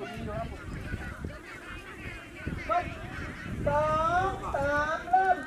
สองสามเริ่ม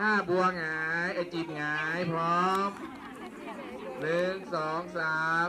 ห้าบัวหงายไอจีบหงายพร้อมหนึ่งสองสาม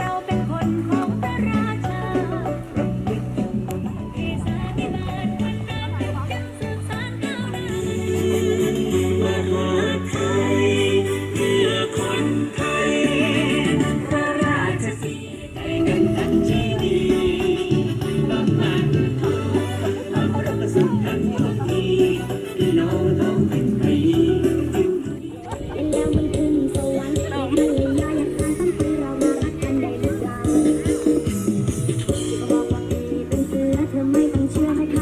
you might be sure I can't.